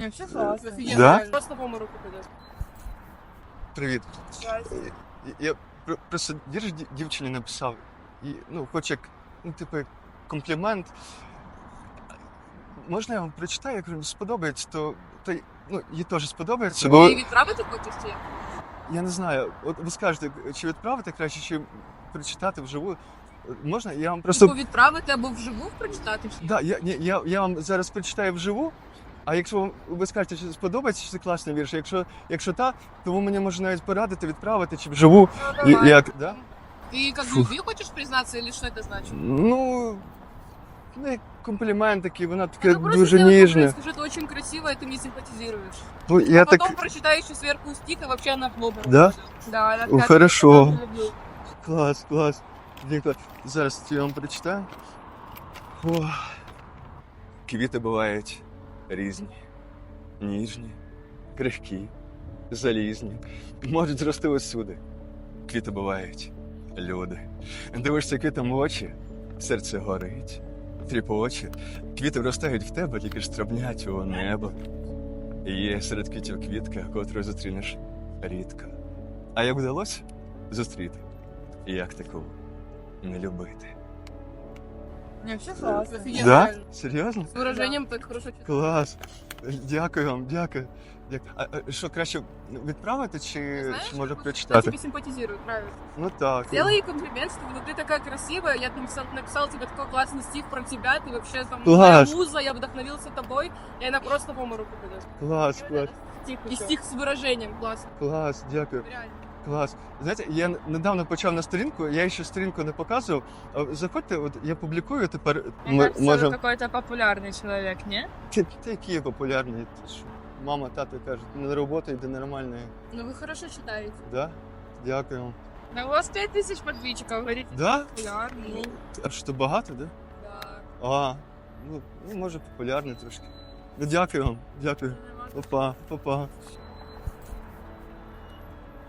Вообще классно. Офигенно, Да? Просто в руку пойдет. Привіт. Я про- просто вірш ді- дівчині написав. І, ну, хоч як, ну, типу, як комплімент. Можна я вам прочитаю, як вам сподобається, то, то й- ну, їй теж сподобається. Бо І відправити хочеш чи? як? я не знаю, от ви скажете, чи відправити краще, чи прочитати вживу. Можна? Я вам просто. Типу відправити або вживу прочитати? чи? Да, я, ні, я, я вам зараз прочитаю вживу. А якщо вам ви скажете, що сподобається, що це класний вірш, якщо, якщо так, то ви мені може навіть порадити, відправити чи вживу. Ну, І, давай. як, да? Ты как Фух. любви хочешь признаться или что это значит? Ну, ну, як комплімент такий, вона така Это просто дуже сделай ніжна. комплимент, Скажи, это очень красиво, и ты мне симпатизируешь. Ну, я а потом так. прочитай еще сверху стих, и вообще она в лоб Да? рвётся. Да, она О, такая, хорошо. «Я тебя люблю». Клас, клас. Блін, клас. Зараз я вам прочитаю. О. Квіти бувають різні, ніжні, крихкі, залізні. Можуть зрости усюди. Квіти бувають люди. Дивишся квітам в очі, серце горить. Тріпоче. Квіти вростають в тебе, тільки ж стрибнять у небо. Є серед квітів квітка, котру зустрінеш рідко. А як вдалося зустріти? Як таку не любити? Вообще классно. Офигенно, Да? реально. Серйозно? С выражением так хорошо читаешь. Клас. Дякую вам, дякую. Дяк- А, а що краще відправити чи, Знаешь, чи може вот Я прочитати? тебе симпатизирую, правильно. Ну так. Сделай ей комплимент, что ну, ты такая красивая, я написал, написал тебе такой классный стих про тебя, ты вообще там Класс. моя муза, я вдохновился тобой, и она просто по руку пойдет. Клас, клас, И стих с выражением, классно. клас, дякую. Реально. Клас. Знаєте, я н- недавно почав на сторінку, я ще сторінку не показував. А Заходьте, от я публікую тепер. Мне м- кажется, може. вы какой-то популярный человек, не? Ти, ти які є популярні? Ти що? Мама, тато кажуть, на роботу йде нормально. Ну вы хорошо читаете. Да? Дякую вам. Да у вас 5000 подписчиков, говорите, Да? популярный. А що багато, да? Да. А, ну, ну може популярний трошки. Ну дякую вам, дякую. Опа, опа.